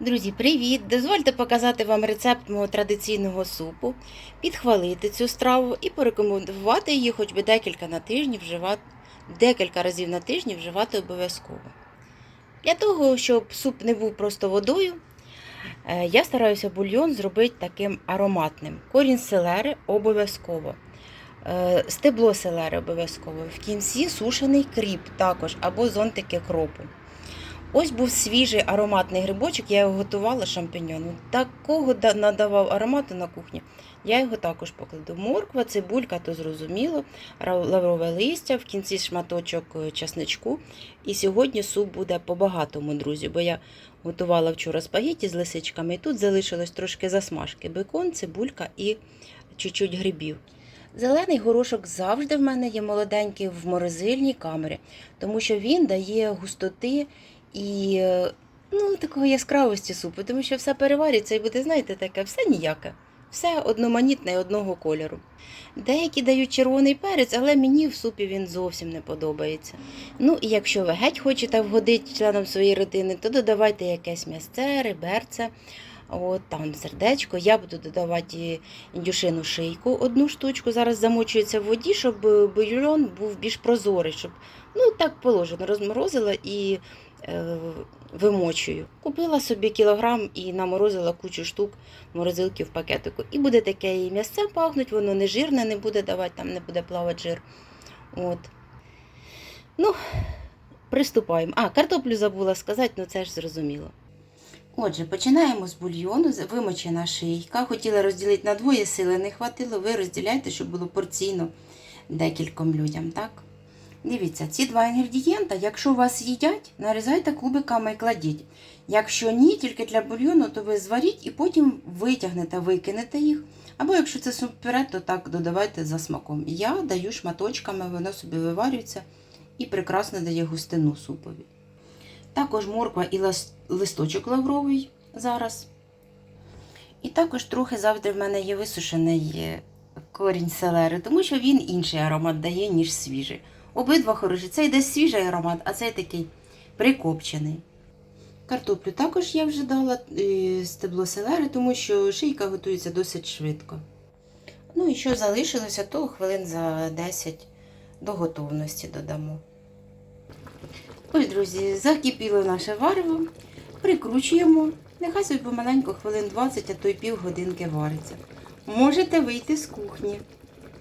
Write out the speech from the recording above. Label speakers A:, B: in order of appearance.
A: Друзі, привіт! Дозвольте показати вам рецепт мого традиційного супу, підхвалити цю страву і порекомендувати її хоч би декілька на тижні вживати, декілька разів на тиждень вживати обов'язково. Для того, щоб суп не був просто водою, е, я стараюся бульйон зробити таким ароматним. Корінь селери обов'язково. Е, Стебло селери обов'язково. В кінці сушений кріп також або зонтики кропу. Ось був свіжий ароматний грибочок, я його готувала шампіньоном. Такого надавав аромату на кухні. Я його також покладу. Морква, цибулька, то зрозуміло, лаврове листя, в кінці шматочок е, часничку. І сьогодні суп буде по-багатому, друзі, бо я готувала вчора спагетті з лисичками, і тут залишилось трошки засмажки: бекон, цибулька і чуть-чуть грибів. Зелений горошок завжди в мене є молоденький в морозильній камері, тому що він дає густоти і е, ну, такої яскравості супу, тому що все переварюється і буде, знаєте, таке, все ніяке, все одноманітне і одного кольору. Деякі дають червоний перець, але мені в супі він зовсім не подобається. Ну і якщо ви геть хочете вгодити членам своєї родини, то додавайте якесь м'ясце, реберце. От там сердечко. Я буду додавати індюшину шийку, одну штучку. Зараз замочується в воді, щоб бульйон був більш прозорий, щоб ну так положено, розморозила і вимочую. Купила собі кілограм і наморозила кучу штук морозилки в пакетику. І буде таке і м'ясце пахнуть, воно не жирне, не буде давати, там не буде плавати жир. От. Ну, приступаємо. А, картоплю забула сказати, ну це ж зрозуміло. Отже, починаємо з бульйону, вимочена шийка. Хотіла розділити на двоє, сили не хватило. Ви розділяйте, щоб було порційно декільком людям, так? Дивіться, ці два інгредієнта, якщо вас їдять, нарізайте кубиками і кладіть. Якщо ні, тільки для бульйону, то ви зваріть і потім витягнете, викинете їх. Або якщо це суп-пюре, то так додавайте за смаком. Я даю шматочками, воно собі виварюється і прекрасно дає густину супові. Також морква і листочок лавровий зараз. І також трохи завжди в мене є висушений е, корінь селери, тому що він інший аромат дає, ніж свіжий. Обидва хороші. Цей йде свіжий аромат, а цей такий прикопчений. Картоплю також я вже дала е, стебло селери, тому що шийка готується досить швидко. Ну і що залишилося, то хвилин за 10 до готовності додамо. Ось, друзі, закипіло наше варево, прикручуємо. Нехай собі помаленьку хвилин 20, а то й півгодинки вариться. Можете вийти з кухні.